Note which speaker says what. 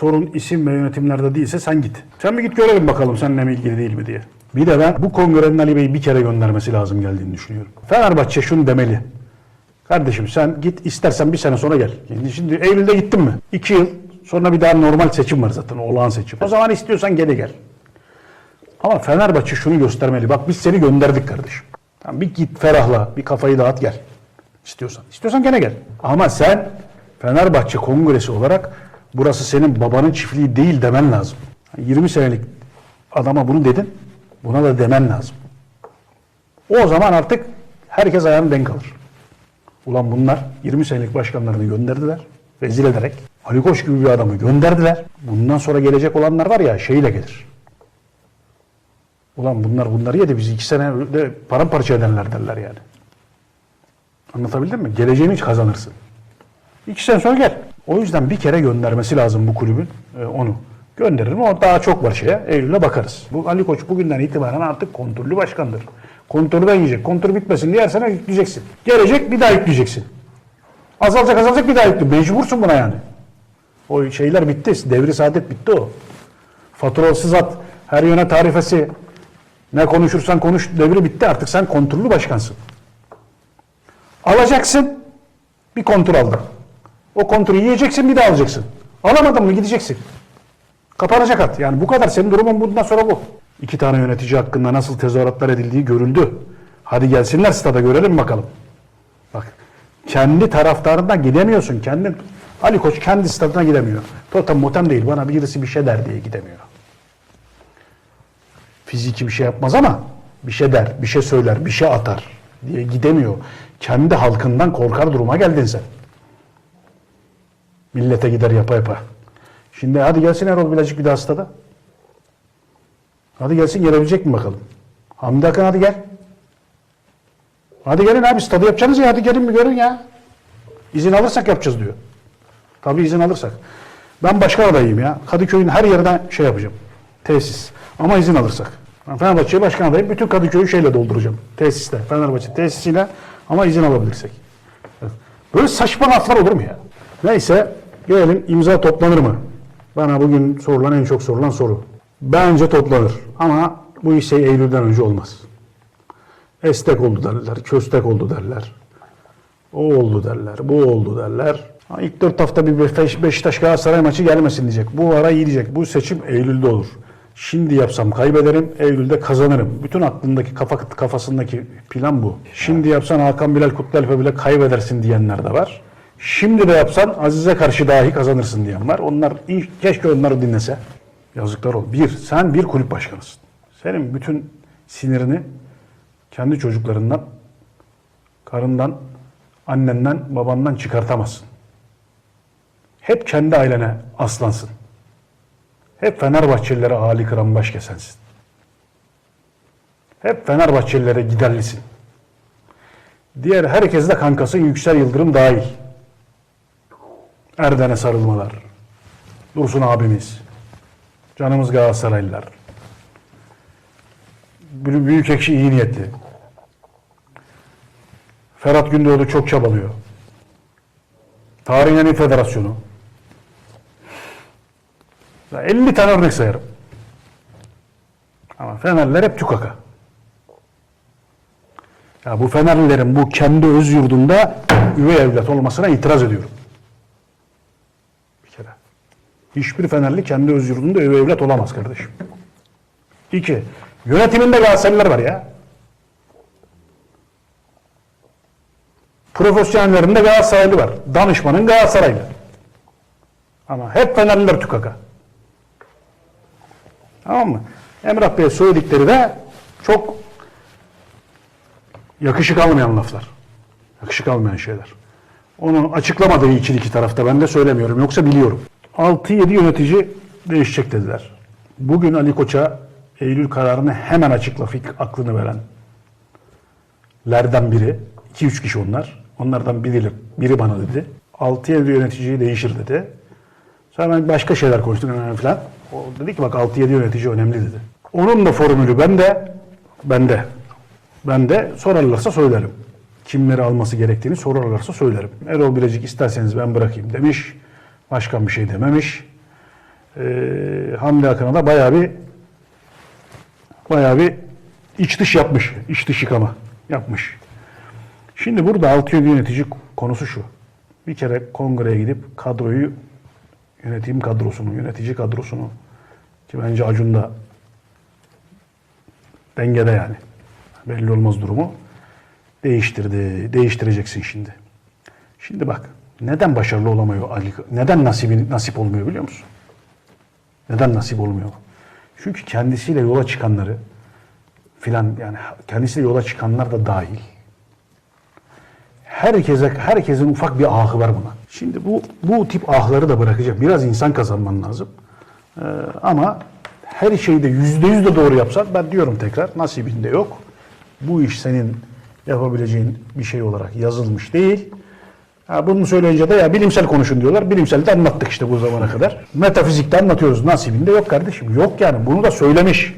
Speaker 1: sorun isim ve yönetimlerde değilse sen git. Sen bir git görelim bakalım seninle mi ilgili değil mi diye. Bir de ben bu kongrenin Ali Bey'i bir kere göndermesi lazım geldiğini düşünüyorum. Fenerbahçe şunu demeli. Kardeşim sen git istersen bir sene sonra gel. Şimdi, şimdi Eylül'de gittin mi? İki yıl sonra bir daha normal seçim var zaten olağan seçim. O zaman istiyorsan geri gel. Ama Fenerbahçe şunu göstermeli. Bak biz seni gönderdik kardeşim. Tamam, bir git ferahla, bir kafayı dağıt gel. İstiyorsan. İstiyorsan gene gel. Ama sen Fenerbahçe kongresi olarak burası senin babanın çiftliği değil demen lazım. 20 senelik adama bunu dedin. Buna da demen lazım. O zaman artık herkes ayağını denk alır. Ulan bunlar 20 senelik başkanlarını gönderdiler. Rezil ederek. Ali Koç gibi bir adamı gönderdiler. Bundan sonra gelecek olanlar var ya şeyle gelir. Ulan bunlar bunları yedi biz iki sene de paramparça edenler derler yani. Anlatabildim mi? Geleceğini kazanırsın. İki sene sonra gel. O yüzden bir kere göndermesi lazım bu kulübün e, onu. Gönderirim ama daha çok var şeye. Eylül'e bakarız. Bu Ali Koç bugünden itibaren artık kontrollü başkandır. Kontörden yiyecek. Kontör bitmesin diye her sene yükleyeceksin. Gelecek bir daha yükleyeceksin. Azalacak azalacak bir daha yükle. Mecbursun buna yani. O şeyler bitti. Devri saadet bitti o. Faturasız at. Her yöne tarifesi. Ne konuşursan konuş devri bitti. Artık sen kontrollü başkansın. Alacaksın. Bir kontrol aldın. O kontrolü yiyeceksin bir daha alacaksın. Alamadın mı gideceksin. Kapanacak at. Yani bu kadar. Senin durumun bundan sonra bu. İki tane yönetici hakkında nasıl tezahüratlar edildiği görüldü. Hadi gelsinler stada görelim bakalım. Bak kendi taraftarından gidemiyorsun. Kendi Ali Koç kendi stadına gidemiyor. Totem motem değil. Bana birisi bir şey der diye gidemiyor. Fiziki bir şey yapmaz ama bir şey der, bir şey söyler, bir şey atar diye gidemiyor. Kendi halkından korkar duruma geldin sen. Millete gider yapa yapa. Şimdi hadi gelsin Erol Bilacık bir daha stada. Hadi gelsin gelebilecek mi bakalım. Hamdi Akın hadi gel. Hadi gelin abi stadı yapacaksınız ya hadi gelin bir görün ya. İzin alırsak yapacağız diyor. Tabii izin alırsak. Ben başkan adayım ya. Kadıköy'ün her yerden şey yapacağım. Tesis. Ama izin alırsak. Ben Fenerbahçe'ye başkan adayım. Bütün Kadıköy'ü şeyle dolduracağım. Tesisle. Fenerbahçe tesisiyle ama izin alabilirsek. Böyle saçma laflar olur mu ya? Neyse gelelim imza toplanır mı? Bana bugün sorulan en çok sorulan soru. Bence toplanır. Ama bu iş şey Eylül'den önce olmaz. Estek oldu derler, köstek oldu derler. O oldu derler, bu oldu derler. Ha, İlk dört hafta bir Beşiktaş, Beşiktaş Galatasaray maçı gelmesin diyecek. Bu ara iyi diyecek. Bu seçim Eylül'de olur. Şimdi yapsam kaybederim, Eylül'de kazanırım. Bütün aklındaki kafa kafasındaki plan bu. Şimdi yapsan Hakan Bilal Kutlualp'e bile kaybedersin diyenler de var. Şimdi de yapsan Aziz'e karşı dahi kazanırsın diyen var. Onlar keşke onları dinlese. Yazıklar ol. Bir, sen bir kulüp başkanısın. Senin bütün sinirini kendi çocuklarından, karından, annenden, babandan çıkartamazsın. Hep kendi ailene aslansın. Hep Fenerbahçelilere Ali kıran baş kesensin. Hep Fenerbahçelilere giderlisin. Diğer herkes de kankası Yüksel Yıldırım dahil. Erden'e sarılmalar. Dursun abimiz. Canımız Galatasaraylılar. Büyük ekşi iyi niyetli. Ferhat Gündoğdu çok çabalıyor. Tarihin federasyonu. Ya 50 tane örnek sayarım. Ama Fenerliler hep tükaka. Ya bu Fenerlilerin bu kendi öz yurdunda üvey evlat olmasına itiraz ediyorum. Bir kere. Hiçbir Fenerli kendi öz yurdunda üvey evlat olamaz kardeşim. İki. Yönetiminde Galatasaraylılar var ya. Profesyonellerinde Galatasaraylı var. Danışmanın Galatasaraylı. Ama hep Fenerliler tükaka. Tamam mı? Emrah Bey'e söyledikleri de çok yakışık almayan laflar. Yakışık almayan şeyler. Onu açıklamadığı için iki tarafta ben de söylemiyorum. Yoksa biliyorum. 6-7 yönetici değişecek dediler. Bugün Ali Koç'a Eylül kararını hemen açıkla aklını verenlerden biri. 2-3 kişi onlar. Onlardan biri, biri bana dedi. 6-7 yönetici değişir dedi. Sonra ben başka şeyler konuştuk falan. O dedi ki bak 6-7 yönetici önemli dedi. Onun da formülü bende, bende. Ben de sorarlarsa söylerim. Kimleri alması gerektiğini sorarlarsa söylerim. Erol Bilecik isterseniz ben bırakayım demiş. Başkan bir şey dememiş. Ee, Hamdi Akın'a da bayağı bir bayağı bir iç dış yapmış. iç dış yıkama yapmış. Şimdi burada altı yönlü yönetici konusu şu. Bir kere kongreye gidip kadroyu yönetim kadrosunu, yönetici kadrosunu ki bence Acun da dengede yani. Belli olmaz durumu. Değiştirdi. Değiştireceksin şimdi. Şimdi bak. Neden başarılı olamıyor Ali? Neden nasibi, nasip olmuyor biliyor musun? Neden nasip olmuyor? Çünkü kendisiyle yola çıkanları filan yani kendisiyle yola çıkanlar da dahil. Herkese herkesin ufak bir ahı var buna. Şimdi bu bu tip ahları da bırakacak. Biraz insan kazanman lazım. Ee, ama her şeyi de yüzde yüz de doğru yapsan ben diyorum tekrar nasibinde yok. Bu iş senin yapabileceğin bir şey olarak yazılmış değil. Ha, bunu söyleyince de ya bilimsel konuşun diyorlar. Bilimsel de anlattık işte bu zamana kadar. Metafizikte anlatıyoruz. Nasibinde yok kardeşim. Yok yani. Bunu da söylemiş.